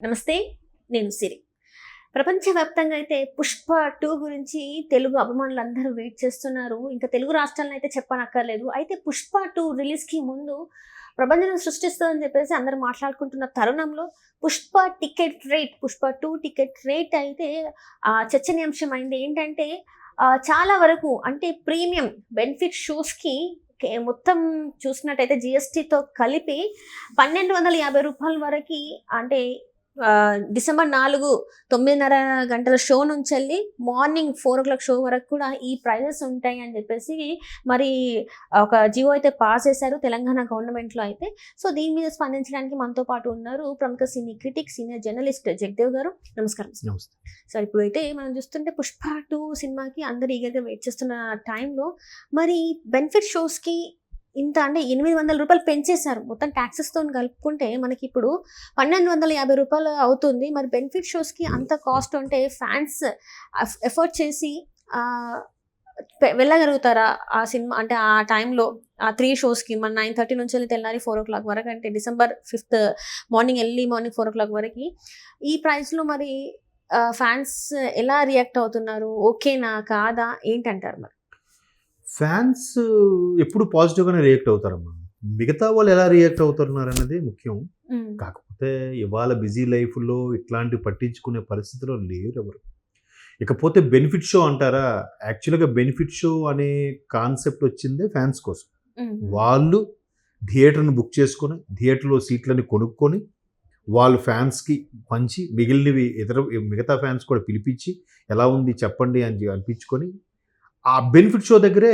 నమస్తే నేను సిరి. ప్రపంచవ్యాప్తంగా అయితే పుష్ప టూ గురించి తెలుగు అభిమానులు అందరూ వెయిట్ చేస్తున్నారు. ఇంకా తెలుగు రాష్ట్రాలను అయితే చెప్పనక్కర్లేదు. అయితే పుష్ప టూ రిలీజ్కి ముందు ప్రపంచం సృష్టిస్తుందని చెప్పేసి అందరూ మాట్లాడుకుంటున్న తరుణంలో Pushpa ticket rate Pushpa two ticket rate అయితే ఆ, చర్చనీయాంశం అయింది ఏంటంటే చాలా వరకు అంటే ప్రీమియం బెనిఫిట్ షోస్కి మొత్తం చూసినట్టయితే జిఎస్టీతో కలిపి పన్నెండు వందల యాభై రూపాయల వరకు అంటే డిసెంబర్ నాలుగు తొమ్మిదిన్నర గంటల షో నుంచి వెళ్ళి morning four o'clock show వరకు కూడా ఈ ప్రైజెస్ ఉంటాయి అని చెప్పేసి మరి ఒక జియో అయితే పాస్ చేశారు తెలంగాణ గవర్నమెంట్లో అయితే. సో దీని మీద స్పందించడానికి మనతో పాటు ఉన్నారు ప్రముఖ సినీ critic senior journalist Jagdev garu. నమస్కారం సార్. ఇప్పుడు అయితే మనం చూస్తుంటే పుష్ప టూ సినిమాకి అందరు ఈగర్గా వెయిట్ చేస్తున్న టైంలో మరి బెనిఫిట్ షోస్కి ఇంత అంటే ఎనిమిది వందల రూపాయలు పెంచేశారు. మొత్తం ట్యాక్సెస్తో కలుపుకుంటే మనకి ఇప్పుడు పన్నెండు వందల యాభై రూపాయలు అవుతుంది. మరి బెనిఫిట్ షోస్కి అంత కాస్ట్ ఉంటే ఫ్యాన్స్ ఎఫర్ట్ చేసి వెళ్ళగలుగుతారా? ఆ సినిమా అంటే ఆ టైంలో ఆ త్రీ షోస్కి మన నైన్ థర్టీ నుంచి వెళ్ళి తెల్లారి ఫోర్ ఓ క్లాక్ వరకు అంటే December fifth morning early morning four o'clock వరకు ఈ ప్రైస్లో మరి ఫ్యాన్స్ ఎలా రియాక్ట్ అవుతున్నారు? ఓకేనా కాదా? ఏంటంటారు మరి? ఫ్యాన్స్ ఎప్పుడు పాజిటివ్గానే రియాక్ట్ అవుతారమ్మా. మిగతా వాళ్ళు ఎలా రియాక్ట్ అవుతున్నారు అన్నది ముఖ్యం. కాకపోతే ఇవాళ బిజీ లైఫ్లో ఇట్లాంటివి పట్టించుకునే పరిస్థితిలో లేరు ఎవరు ఇకపోతే బెనిఫిట్ షో అంటారా? యాక్చువల్గా బెనిఫిట్ షో అనే కాన్సెప్ట్ వచ్చిందే ఫ్యాన్స్ కోసం. వాళ్ళు థియేటర్ని బుక్ చేసుకొని థియేటర్లో సీట్లని కొనుక్కొని వాళ్ళు ఫ్యాన్స్కి పంచి మిగిలినవి ఇతర మిగతా ఫ్యాన్స్ కూడా పిలిపించి ఎలా ఉంది చెప్పండి అని అనిపించుకొని ఆ బెనిఫిట్ షో దగ్గరే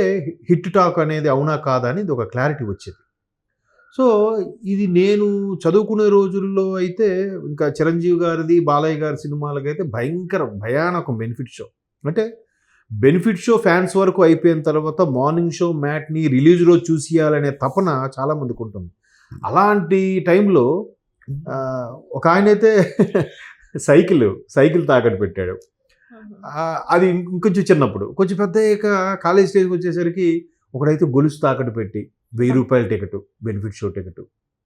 హిట్ టాక్ అనేది అవునా కాదా అనేది ఒక క్లారిటీ వచ్చేది. సో ఇది నేను చదువుకునే రోజుల్లో అయితే ఇంకా చిరంజీవి గారిది బాలయ్య గారి సినిమాలకైతే భయంకర భయానకం బెనిఫిట్ షో. అంటే బెనిఫిట్ షో ఫ్యాన్స్ వరకు అయిపోయిన తర్వాత మార్నింగ్ షో మ్యాట్ని రిలీజ్ రోజు చూసియాలనే తపన చాలామందికి ఉంటుంది. అలాంటి టైంలో ఒక ఆయన అయితే సైకిల్ సైకిల్ తాకట్టు పెట్టాడు. అది ఇంక- ఇంకొంచెం చిన్నప్పుడు. కొంచెం పెద్ద కాలేజ్ స్టేజ్కి వచ్చేసరికి ఒకడైతే గొలుసు తాకట్టు పెట్టి వెయ్యి రూపాయల టికెట్ బెనిఫిట్ షో టికెట్.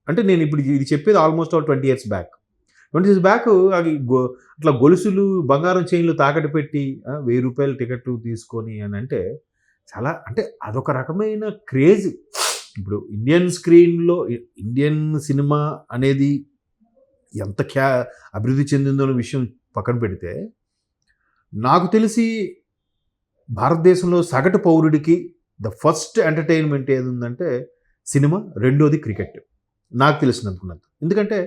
అంటే నేను ఇప్పుడు ఇది చెప్పేది almost all twenty years back. Twenty years back అవి గొ అట్లా గొలుసులు బంగారం చైన్లు తాకట్టు పెట్టి వెయ్యి రూపాయల టికెట్ తీసుకొని అని అంటే చాలా అంటే అదొక రకమైన క్రేజ్. ఇప్పుడు ఇండియన్ స్క్రీన్లో ఇండియన్ సినిమా అనేది ఎంత క్యా అభివృద్ధి చెందిందో విషయం పక్కన పెడితే నాకు తెలిసి భారతదేశంలో సగటు పౌరుడికి ద ఫస్ట్ ఎంటర్టైన్మెంట్ ఏది ఉందంటే సినిమా రెండోది క్రికెట్. నాకు తెలిసినందుకున్నంత ఎందుకంటే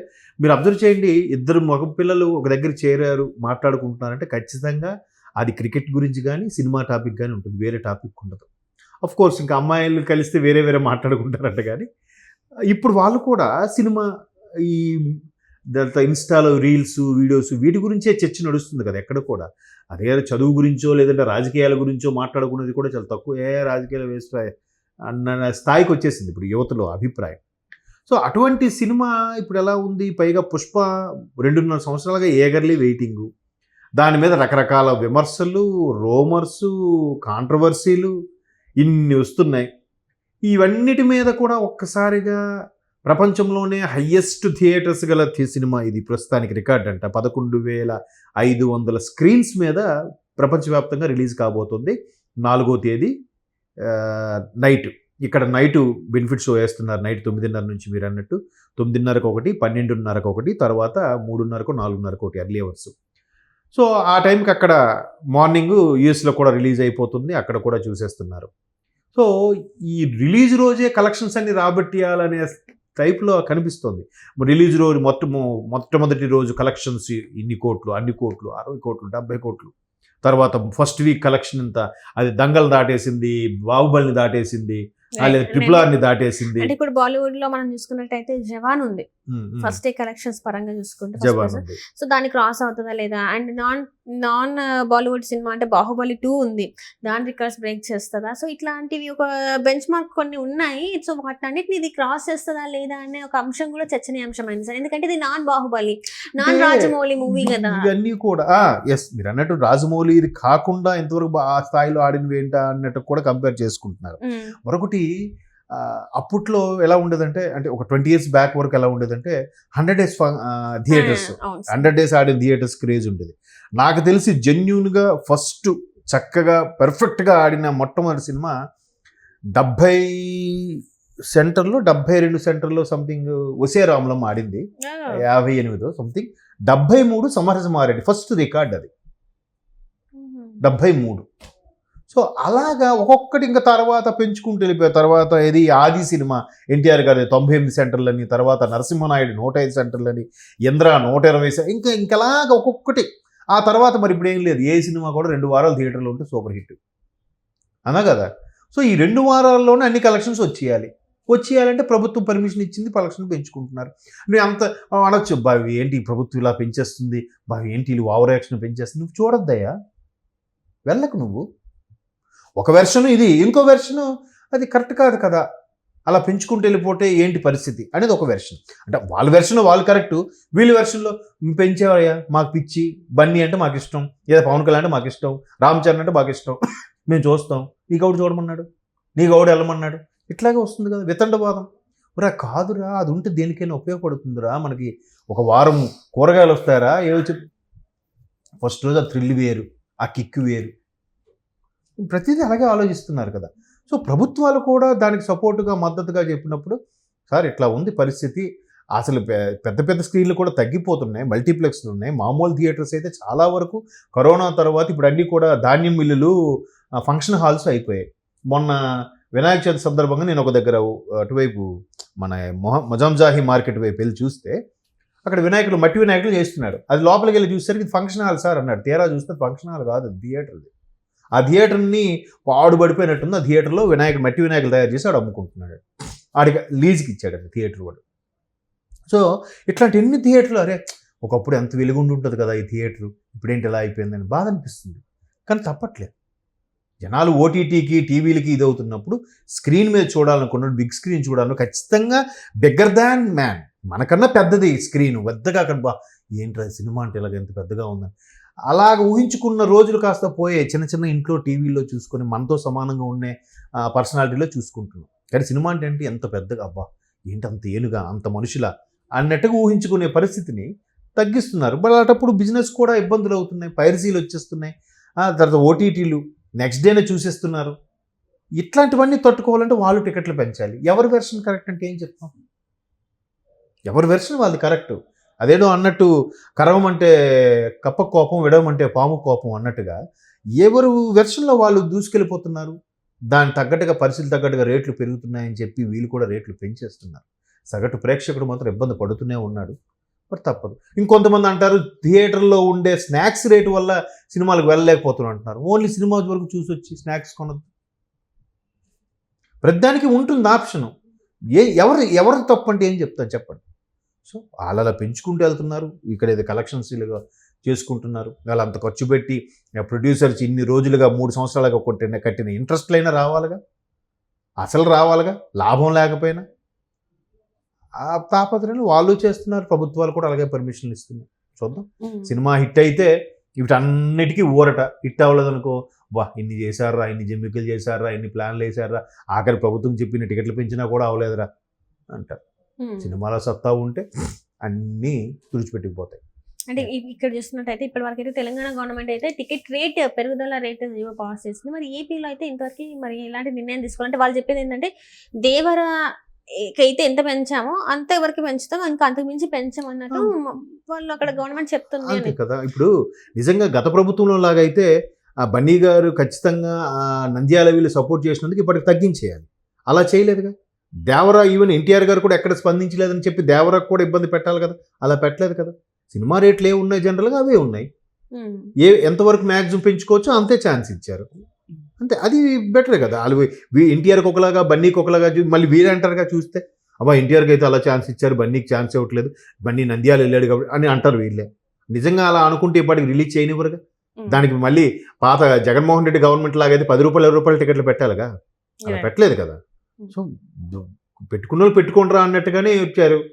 మీరు అబ్జర్వ్ చేయండి ఇద్దరు మగ పిల్లలు ఒక దగ్గర చేరారు మాట్లాడుకుంటున్నారంటే ఖచ్చితంగా అది క్రికెట్ గురించి కానీ సినిమా టాపిక్ కానీ ఉంటుంది వేరే టాపిక్ ఉండదు. అఫ్ కోర్స్ ఇంకా అమ్మాయిలు కలిస్తే వేరే వేరే మాట్లాడుకుంటారంట కానీ ఇప్పుడు వాళ్ళు కూడా సినిమా ఈ దాంతో ఇన్స్టాలో రీల్స్ వీడియోస్ వీటి గురించే చర్చ నడుస్తుంది కదా ఎక్కడ కూడా. అదే చదువు గురించో లేదంటే రాజకీయాల గురించో మాట్లాడుకునేది కూడా చాలా తక్కువ. ఏ రాజకీయాలు వేస్ట్ అన్న స్థాయికి వచ్చేసింది ఇప్పుడు యువతలో అభిప్రాయం. సో అటువంటి సినిమా ఇప్పుడు ఎలా ఉంది? పైగా పుష్ప రెండున్నర సంవత్సరాలుగా ఏగర్లీ వెయిటింగు. దాని మీద రకరకాల విమర్శలు రోమర్సు కాంట్రవర్సీలు ఇన్ని వస్తున్నాయి. ఇవన్నిటి మీద కూడా ఒక్కసారిగా ప్రపంచంలోనే హయ్యెస్ట్ థియేటర్స్ గల సినిమా ఇది. ప్రస్తుతానికి రికార్డ్ అంట. పదకొండు వేల ఐదు వందల స్క్రీన్స్ మీద ప్రపంచవ్యాప్తంగా రిలీజ్ కాబోతుంది. నాలుగో తేదీ నైట్. ఇక్కడ నైట్ బెనిఫిట్ షో వేస్తున్నారు. నైట్ తొమ్మిదిన్నర నుంచి మీరు అన్నట్టు. తొమ్మిదిన్నరకు ఒకటి పన్నెండున్నరకు ఒకటి తర్వాత మూడున్నరకు నాలుగున్నరకు ఒకటి ఎర్లీ అవర్స్ సో ఆ టైంకి అక్కడ మార్నింగ్ యూఎస్లో కూడా రిలీజ్ అయిపోతుంది. అక్కడ కూడా చూసేస్తున్నారు. సో ఈ రిలీజ్ రోజే కలెక్షన్స్ అన్ని రాబట్టియాలనే టైప్లో కనిపిస్తుంది. రిలీజ్ రోజు మొత్తము మొట్టమొదటి రోజు కలెక్షన్స్ ఇన్ని కోట్లు అన్ని కోట్లు అరవై కోట్లు డెబ్బై కోట్లు. తర్వాత ఫస్ట్ వీక్ కలెక్షన్ ఇంత అది దంగల్ దాటేసింది బాహుబలిని దాటేసింది లేదా ట్రిపుల్ ఆర్ని దాటేసింది. అంటే ఇప్పుడు బాలీవుడ్లో మనం చూసుకున్నట్టయితే జవాన్ ఉంది. ఫస్ట్ డే కలెక్షన్స్ పరంగా చూసుకుంటే సో దాన్ని క్రాస్ అవుతుందా లేదా? And non non Bollywood cinema అంటే బాహుబలి టూ ఉంది. దాని రికార్డ్స్ బ్రేక్ చేస్తుందా? సో ఇట్లాంటివి ఒక బెంచ్ మార్క్ కొన్ని ఉన్నాయి. సో వాటన్నిటిని ఇది క్రాస్ చేస్తుందా లేదా అనే ఒక అంశం కూడా చర్చనీయాంశమైంది సార్. ఎందుకంటే ఇది non Baahubali non Rajamouli movie కదా. ఇవన్నీ కూడా ఎస్ మీరు అన్నట్టు రాజమౌళి ఇది కాకుండా ఇంతవరకు ఆ స్థాయిలో ఆడినవి ఏంటా అన్నట్టు కూడా కంపేర్ చేసుకుంటున్నారు. మరొకటి అప్పట్లో ఎలా ఉండేదంటే అంటే ఒక ట్వంటీ ఇయర్స్ బ్యాక్ వరకు ఎలా ఉండేదంటే hundred days theatres. Hundred days ఆడిన థియేటర్స్ క్రేజ్ ఉండేది. నాకు తెలిసి జెన్యున్గా ఫస్ట్ చక్కగా పెర్ఫెక్ట్గా ఆడిన మొట్టమొదటి సినిమా డెబ్భై సెంటర్లో డెబ్భై రెండు సెంటర్లో సంథింగ్ ఒసే రాములమ్మ ఆడింది. యాభై ఎనిమిదో సంథింగ్. డెబ్భై మూడు సమరసమారెడ్డి ఫస్ట్ రికార్డ్ అది. డెబ్భై మూడు. సో అలాగా ఒక్కొక్కటి ఇంకా తర్వాత పెంచుకుంటూ వెళ్ళిపోయారు. తర్వాత ఇది ఆది సినిమా. ఎన్టీఆర్ గారి తొంభై ఎనిమిది సెంటర్లని తర్వాత నరసింహనాయుడు నూట ఐదు సెంటర్లని ఇంద్ర నూట ఇరవై ఇంకా ఇంకలాగా ఒక్కొక్కటి. ఆ తర్వాత మరి ఇప్పుడు ఏం లేదు. ఏ సినిమా కూడా రెండు వారాలు థియేటర్లో ఉంటే సూపర్ హిట్. అన్నా కదా? సో ఈ రెండు వారాల్లోనే అన్ని కలెక్షన్స్ వచ్చేయాలి. వచ్చేయాలంటే ప్రభుత్వం పర్మిషన్ ఇచ్చింది కలెక్షన్ పెంచుకుంటున్నారు. నువ్వు అంత అనొచ్చు బావి ఏంటి ప్రభుత్వం ఇలా పెంచేస్తుంది? బావి ఏంటి వీళ్ళు ఓవర్ యాక్షన్ పెంచేస్తుంది? నువ్వు చూడొద్దయ్యా. వెళ్ళకు నువ్వు. ఒక వెర్షన్ ఇది ఇంకో వెర్షన్ అది కరెక్ట్ కాదు కదా. అలా పెంచుకుంటూ వెళ్ళిపోతే ఏంటి పరిస్థితి అనేది ఒక వెర్షన్ అంటే వాళ్ళ వెర్షన్ వాళ్ళు కరెక్ట్ వీళ్ళ వెర్షన్లో పెంచేవయ్యా మాకు పిచ్చి బన్నీ అంటే మాకు ఇష్టం లేదా పవన్ కళ్యాణ్ అంటే మాకు ఇష్టం రామ్ చరణ్ అంటే మాకు ఇష్టం మేము చూస్తాం నీకౌడు చూడమన్నాడు నీకౌడు వెళ్ళమన్నాడు ఇట్లాగే వస్తుంది కదా వితండవాదం రా కాదురా అది ఉంటే దేనికైనా ఉపయోగపడుతుందిరా మనకి ఒక వారం కూరగాయలు వస్తారా ఏవో చెప్పి. ఫస్ట్ రోజు ఆ థ్రిల్ వేరు ఆ కిక్ వేరు ప్రతిదీ అలాగే ఆలోచిస్తున్నారు కదా. సో ప్రభుత్వాలు కూడా దానికి సపోర్టుగా మద్దతుగా చెప్పినప్పుడు సార్ ఇట్లా ఉంది పరిస్థితి. అసలు పెద్ద పెద్ద స్క్రీన్లు కూడా తగ్గిపోతున్నాయి. మల్టీప్లెక్స్లు ఉన్నాయి. మామూలు థియేటర్స్ అయితే చాలా వరకు కరోనా తర్వాత ఇప్పుడు అన్నీ కూడా ధాన్యం మిల్లులు ఫంక్షన్ హాల్స్ అయిపోయాయి. మొన్న వినాయక చవితి సందర్భంగా నేను ఒక దగ్గర అటువైపు మన మొహ మొజాంజాహి మార్కెట్ వైపు వెళ్ళి చూస్తే అక్కడ వినాయకుడు మట్టి వినాయకులు చేస్తున్నాడు అది లోపలికి వెళ్ళి చూసేసరికి ఇది ఫంక్షన్ హాల్ సార్ అన్నాడు. తీరా చూస్తే ఫంక్షన్ హాల్ కాదు థియేటర్ది. థియేటర్ ఆ థియేటర్ని పాడుబడిపోయినట్టుంది. ఆ థియేటర్లో వినాయకుడు మట్టి వినాయకులు తయారు చేసి ఆడు అమ్ముకుంటున్నాడు. ఆడికి లీజ్కి ఇచ్చాడు అది థియేటర్ వాడు. సో ఇట్లాంటి ఎన్ని థియేటర్లు అరే ఒకప్పుడు ఎంత వెలుగుండి ఉంటుంది కదా ఈ థియేటర్ ఇప్పుడేంటి ఇలా అయిపోయిందని బాధ అనిపిస్తుంది. కానీ తప్పట్లేదు. జనాలు ఓటీటీకి టీవీలకి ఇది అవుతున్నప్పుడు స్క్రీన్ మీద చూడాలనుకున్నాడు బిగ్ స్క్రీన్ చూడాలను ఖచ్చితంగా బిగ్గర్ దాన్ మ్యాన్. మనకన్నా పెద్దది స్క్రీన్ పెద్దగా అక్కడ బా ఏంట్రా సినిమా అంటే ఇలాగ ఎంత పెద్దగా ఉందని. అలాగ ఊహించుకున్న రోజులు కాస్త పోయే చిన్న చిన్న ఇంట్లో టీవీలో చూసుకొని మనతో సమానంగా ఉండే పర్సనాలిటీలో చూసుకుంటున్నాం. కానీ సినిమా అంటే ఏంటి? ఎంత పెద్దగా అబ్బా! ఏంటి అంత ఏనుగా అంత మనుషుల అన్నట్టుగా ఊహించుకునే పరిస్థితిని తగ్గిస్తున్నారు. బట్ అలాంటప్పుడు బిజినెస్ కూడా ఇబ్బందులు అవుతున్నాయి. పైరసీలు వచ్చేస్తున్నాయి. తర్వాత ఓటీటీలు నెక్స్ట్ డేనే చూసేస్తున్నారు. ఇట్లాంటివన్నీ తట్టుకోవాలంటే వాళ్ళు టికెట్లు పెంచాలి. ఎవరి వెర్షన్ కరెక్ట్ అంటే ఏం చెప్తాం? ఎవరి వెర్షన్ వాళ్ళది కరెక్ట్. అదేదో అన్నట్టు కరవం అంటే కప్ప కోపం విడవమంటే పాము కోపం అన్నట్టుగా ఎవరు వెర్షన్లో వాళ్ళు దూసుకెళ్ళిపోతున్నారు? దాని తగ్గట్టుగా పరిస్థితులు తగ్గట్టుగా రేట్లు పెరుగుతున్నాయని చెప్పి వీళ్ళు కూడా రేట్లు పెంచేస్తున్నారు. సగటు ప్రేక్షకుడు మాత్రం ఇబ్బంది పడుతూనే ఉన్నాడు. మరి తప్పదు. ఇంకొంతమంది అంటారు థియేటర్లో ఉండే స్నాక్స్ రేటు వల్ల సినిమాలకు వెళ్ళలేకపోతున్నాం అంటున్నారు. ఓన్లీ సినిమా వరకు చూసి వచ్చి స్నాక్స్ కొనద్దు. ప్రతిదానికి ఉంటుంది ఆప్షను. ఏ ఎవరు ఎవరు తప్పంటే ఏం చెప్తాను చెప్పండి. సో వాళ్ళు అలా పెంచుకుంటూ వెళ్తున్నారు. ఇక్కడ ఏదో కలెక్షన్స్ చేసుకుంటున్నారు. వాళ్ళు అంత ఖర్చు పెట్టి ప్రొడ్యూసర్స్ ఇన్ని రోజులుగా మూడు సంవత్సరాలుగా కొట్టిన కట్టిన ఇంట్రెస్ట్లైనా రావాలిగా? అసలు రావాలిగా? లాభం లేకపోయినా? ఆ తాపత్రయాలు వాళ్ళు చేస్తున్నారు. ప్రభుత్వాలు కూడా అలాగే పర్మిషన్లు ఇస్తున్నాయి చూద్దాం. సినిమా హిట్ అయితే వీటన్నిటికీ ఊరట. హిట్ అవ్వలేదు అనుకో వా ఇన్ని చేశారా ఇన్ని జమ్మికలు చేశారా ఇన్ని ప్లాన్లు వేశారా ఆఖరి ప్రభుత్వం చెప్పిన టికెట్లు పెంచినా కూడా అవ్వలేదురా అంటారు. సినిమాలో సత్తా ఉంటే అన్నీ తుడిచిపెట్టుకుపోతాయి. అంటే ఇక్కడ చూస్తున్నట్టయితే ఇప్పటి వరకు అయితే తెలంగాణ గవర్నమెంట్ అయితే టికెట్ రేట్ పెరుగుదల రేట్ జీవో పాస్ చేసింది. మరి ఏపీలో అయితే ఇంతవరకు మరి ఎలాంటి నిర్ణయం తీసుకోవాలంటే వాళ్ళు చెప్పేది ఏంటంటే దేవర అయితే ఎంత పెంచామో అంతవరకు పెంచుతాం. ఇంకా అంతకు మించి పెంచామన్నట్టు వాళ్ళు అక్కడ గవర్నమెంట్ చెప్తుంది అంతే కదా. ఇప్పుడు నిజంగా గత ప్రభుత్వంలో లాగైతే ఆ బన్నీ గారు ఖచ్చితంగా నంద్యాల వీళ్ళు సపోర్ట్ చేసినందుకు ఇప్పటికి తగ్గించేయాలి. అలా చేయలేదుగా? దేవరా ఈవెన్ ఎన్టీఆర్ గారు కూడా ఎక్కడ స్పందించలేదని చెప్పి దేవరాకు కూడా ఇబ్బంది పెట్టాలి కదా? అలా పెట్టలేదు కదా? సినిమా రేట్లు ఏ ఉన్నాయి జనరల్గా? అవే ఉన్నాయి. ఏ ఎంతవరకు మ్యాక్సిమం పెంచుకోవచ్చో అంతే ఛాన్స్ ఇచ్చారు. అంతే అది బెటరే కదా. వాళ్ళు ఎన్టీఆర్కి ఒకలాగా బన్నీకి ఒకలాగా చూ మళ్ళీ వీరంటారుగా చూస్తే అబ్బా ఎన్టీఆర్కి అయితే అలా ఛాన్స్ ఇచ్చారు బన్నీకి ఛాన్స్ ఇవ్వట్లేదు బన్నీ నంద్యాల వెళ్ళాడు కాబట్టి అని అంటారు వీళ్ళే. నిజంగా అలా అనుకుంటే ఇప్పటికి రిలీజ్ చేయనివ్వరుగా. దానికి మళ్ళీ పాత జగన్మోహన్ రెడ్డి గవర్నమెంట్ లాగైతే పది రూపాయలు ఇరవై రూపాయలు టికెట్లు పెట్టాలిగా? అలా. పెట్టలేదు కదా? సో పెట్టుకున్న వాళ్ళు పెట్టుకుంటారా అన్నట్టుగానే వచ్చారు.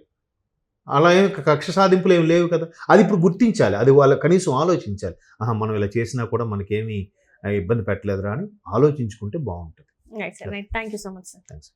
అలా ఏం కక్ష సాధింపులు ఏం లేవు కదా. అది ఇప్పుడు గుర్తించాలి. అది వాళ్ళ కనీసం ఆలోచించాలి. ఆహా మనం ఇలా చేసినా కూడా మనకేమీ ఇబ్బంది పెట్టలేదురా అని ఆలోచించుకుంటే బాగుంటుంది. Thank you so much sir thanks